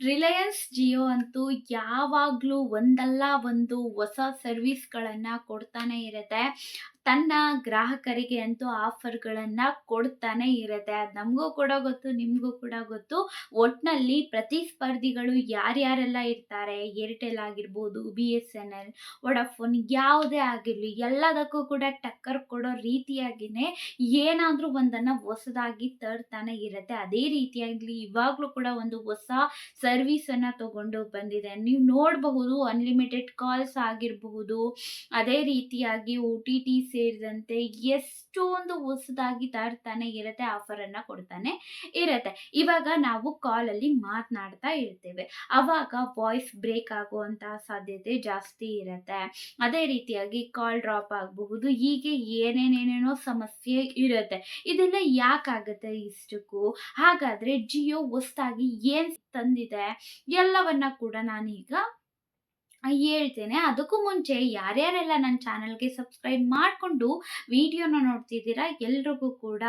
ರಿಲಯನ್ಸ್ ಜಿಯೋ ಅಂತೂ ಯಾವಾಗಲೂ ಒಂದಲ್ಲ ಒಂದು ಹೊಸ ಸರ್ವಿಸ್ಗಳನ್ನು ಕೊಡ್ತಾನೆ ಇರುತ್ತೆ. ತನ್ನ ಗ್ರಾಹಕರಿಗೆ ಅಂತೂ ಆಫರ್ಗಳನ್ನು ಕೊಡ್ತಾನೆ ಇರುತ್ತೆ. ಅದು ನಮಗೂ ಕೂಡ ಗೊತ್ತು, ನಿಮಗೂ ಕೂಡ ಗೊತ್ತು. ಒಟ್ಟಿನಲ್ಲಿ ಪ್ರತಿಸ್ಪರ್ಧಿಗಳು ಯಾರ್ಯಾರೆಲ್ಲ ಇರ್ತಾರೆ? ಏರ್ಟೆಲ್ ಆಗಿರ್ಬೋದು, B S N L, Vodafone ಯಾವುದೇ ಆಗಿರಲಿ, ಎಲ್ಲದಕ್ಕೂ ಕೂಡ ಟಕ್ಕರ್ ಕೊಡೋ ರೀತಿಯಾಗಿಯೇ ಏನಾದರೂ ಒಂದನ್ನು ಹೊಸದಾಗಿ ತರ್ತಾನೆ ಇರುತ್ತೆ. ಅದೇ ರೀತಿಯಾಗಲಿ ಇವಾಗಲೂ ಕೂಡ ಒಂದು ಹೊಸ ಸರ್ವಿಸನ್ನು ತಗೊಂಡು ಬಂದಿದೆ. ನೀವು ನೋಡಬಹುದು ಅನ್ಲಿಮಿಟೆಡ್ ಕಾಲ್ಸ್ ಆಗಿರಬಹುದು, ಅದೇ ರೀತಿಯಾಗಿ ಒ ಟಿ ಟಿ ಸೇರಿದಂತೆ ಎಷ್ಟೊಂದು ಹೊಸದಾಗಿ ತರ್ತಾನೆ ಇರುತ್ತೆ ಆಫರನ್ನು ಕೊಡ್ತಾನೆ ಇರುತ್ತೆ. ಇವಾಗ ನಾವು ಕಾಲಲ್ಲಿ ಮಾತನಾಡ್ತಾ ಇರ್ತೇವೆ. ಅವಾಗ ವಾಯ್ಸ್ ಬ್ರೇಕ್ ಆಗುವಂತಹ ಸಾಧ್ಯತೆ ಜಾಸ್ತಿ ಇರುತ್ತೆ. ಅದೇ ರೀತಿಯಾಗಿ ಕಾಲ್ ಡ್ರಾಪ್ ಆಗಬಹುದು, ಹೀಗೆ ಏನೇನೇನೇನೋ ಸಮಸ್ಯೆ ಇರುತ್ತೆ. ಇದೆಲ್ಲ ಯಾಕಾಗುತ್ತೆ ಇಷ್ಟಕ್ಕೂ? ಹಾಗಾದರೆ ಜಿಯೋ ಹೊಸ್ತಾಗಿ ಏನು ತಂದಿದೆ? ಎಲ್ಲವನ್ನ ಕೂಡ ನಾನೀಗ ಹೇಳ್ತೇನೆ. ಅದಕ್ಕೂ ಮುಂಚೆ ಯಾರ್ಯಾರೆಲ್ಲ ನನ್ನ ಚಾನಲ್ಗೆ ಸಬ್ಸ್ಕ್ರೈಬ್ ಮಾಡಿಕೊಂಡು ವಿಡಿಯೋನ ನೋಡ್ತಿದ್ದೀರಾ ಎಲ್ರಿಗೂ ಕೂಡ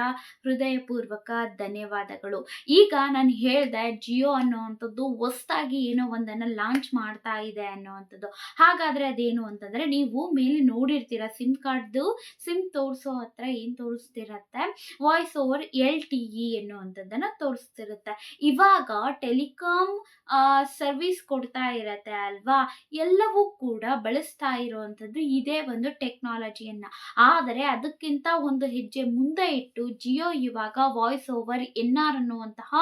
ಹೃದಯಪೂರ್ವಕ ಧನ್ಯವಾದಗಳು. ಈಗ ನಾನು ಹೇಳಿದೆ ಜಿಯೋ ಅನ್ನೋವಂಥದ್ದು ಹೊಸ್ದಾಗಿ ಏನೋ ಒಂದನ್ನು ಲಾಂಚ್ ಮಾಡ್ತಾ ಇದೆ ಅನ್ನೋವಂಥದ್ದು. ಹಾಗಾದರೆ ಅದೇನು ಅಂತಂದರೆ ನೀವು ಮೇಲೆ ನೋಡಿರ್ತೀರ ಸಿಮ್ ಕಾರ್ಡ್ದು, ಸಿಮ್ ತೋರಿಸೋ ಹತ್ರ ಏನು ತೋರಿಸ್ತಿರತ್ತೆ? Voice over L T E ಎನ್ನುವಂಥದ್ದನ್ನು ತೋರಿಸ್ತಿರುತ್ತೆ. ಇವಾಗ ಟೆಲಿಕಾಮ್ ಸರ್ವಿಸ್ ಕೊಡ್ತಾ ಇರತ್ತೆ ಅಲ್ವಾ? ಎಲ್ಲವೂ ಕೂಡ ಬಳಸ್ತಾ ಇರುವಂಥದ್ದು ಇದೇ ಒಂದು ಟೆಕ್ನಾಲಜಿಯನ್ನು ಆದರೆ ಅದಕ್ಕಿಂತ ಒಂದು ಹೆಜ್ಜೆ ಮುಂದೆ ಇಟ್ಟು ಜಿಯೋ ಇವಾಗ ವಾಯ್ಸ್ ಓವರ್ ಎನ್ ಆರ್ ಅನ್ನುವಂತಹ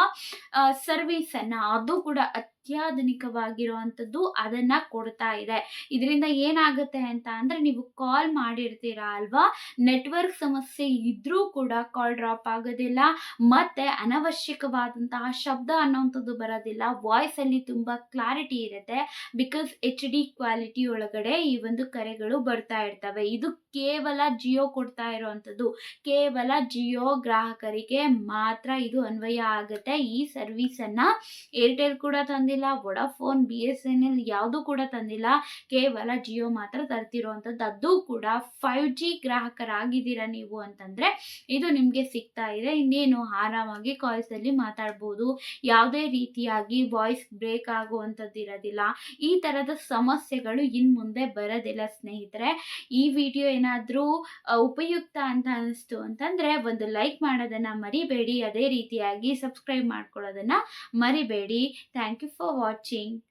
ಸರ್ವಿಸನ್ನು ಅದು ಕೂಡ ಅತ್ಯಾಧುನಿಕವಾಗಿರುವಂಥದ್ದು ಅದನ್ನ ಕೊಡ್ತಾ ಇದೆ. ಇದರಿಂದ ಏನಾಗುತ್ತೆ ಅಂತ ಅಂದ್ರೆ ನೀವು ಕಾಲ್ ಮಾಡಿರ್ತೀರಾ ಅಲ್ವಾ? ನೆಟ್ವರ್ಕ್ ಸಮಸ್ಯೆ ಇದ್ರೂ ಕೂಡ ಕಾಲ್ ಡ್ರಾಪ್ ಆಗೋದಿಲ್ಲ. ಮತ್ತೆ ಅನವಶ್ಯಕವಾದಂತಹ ಶಬ್ದ ಅನ್ನೋಂಥದ್ದು ಬರೋದಿಲ್ಲ. ವಾಯ್ಸಲ್ಲಿ ತುಂಬಾ ಕ್ಲಾರಿಟಿ ಇರುತ್ತೆ. ಬಿಕಾಸ್ ಎಚ್ ಡಿ ಕ್ವಾಲಿಟಿ ಒಳಗಡೆ ಈ ಒಂದು ಕರೆಗಳು ಬರ್ತಾ ಇರ್ತವೆ. ಇದು ಕೇವಲ ಜಿಯೋ ಕೊಡ್ತಾ ಇರುವಂಥದ್ದು. ಕೇವಲ ಜಿಯೋ ಗ್ರಾಹಕರಿಗೆ ಮಾತ್ರ ಇದು ಅನ್ವಯ ಆಗುತ್ತೆ. ಈ ಸರ್ವಿಸನ್ನು ಏರ್ಟೆಲ್ ಕೂಡ ತಂದಿಲ್ಲ, Vodafone, B S N L ಯಾವುದೂ ಕೂಡ ತಂದಿಲ್ಲ. ಕೇವಲ ಜಿಯೋ ಮಾತ್ರ ತರ್ತಿರುವಂಥದ್ದು ಅದು ಕೂಡ ಫೈವ್ ಜಿ ಗ್ರಾಹಕರಾಗಿದ್ದೀರಾ ನೀವು ಅಂತಂದರೆ ಇದು ನಿಮಗೆ ಸಿಗ್ತಾ ಇದೆ. ಇನ್ನೇನು ಆರಾಮಾಗಿ ಕಾಲ್ಸಲ್ಲಿ ಮಾತಾಡ್ಬೋದು. ಯಾವುದೇ ರೀತಿಯಾಗಿ ವಾಯ್ಸ್ ಬ್ರೇಕ್ ಆಗುವಂಥದ್ದು ಇರೋದಿಲ್ಲ. ಈ ಥರದ ಸಮಸ್ಯೆಗಳು ಇನ್ನು ಮುಂದೆ ಬರೋದಿಲ್ಲ ಸ್ನೇಹಿತರೆ. ಈ ವಿಡಿಯೋ ಏನಾದರೂ ಉಪಯುಕ್ತ ಅಂತ ಅನಿಸ್ತು ಅಂತಂದರೆ ಒಂದು ಲೈಕ್ ಮಾಡೋದನ್ನು ಮರಿಬೇಡಿ. ಅದೇ ರೀತಿಯಾಗಿ ಸಬ್ಸ್ಕ್ರೈಬ್ ಮಾಡ್ಕೊಳ್ಳೋದನ್ನು ಮರಿಬೇಡಿ. Thank you for for watching.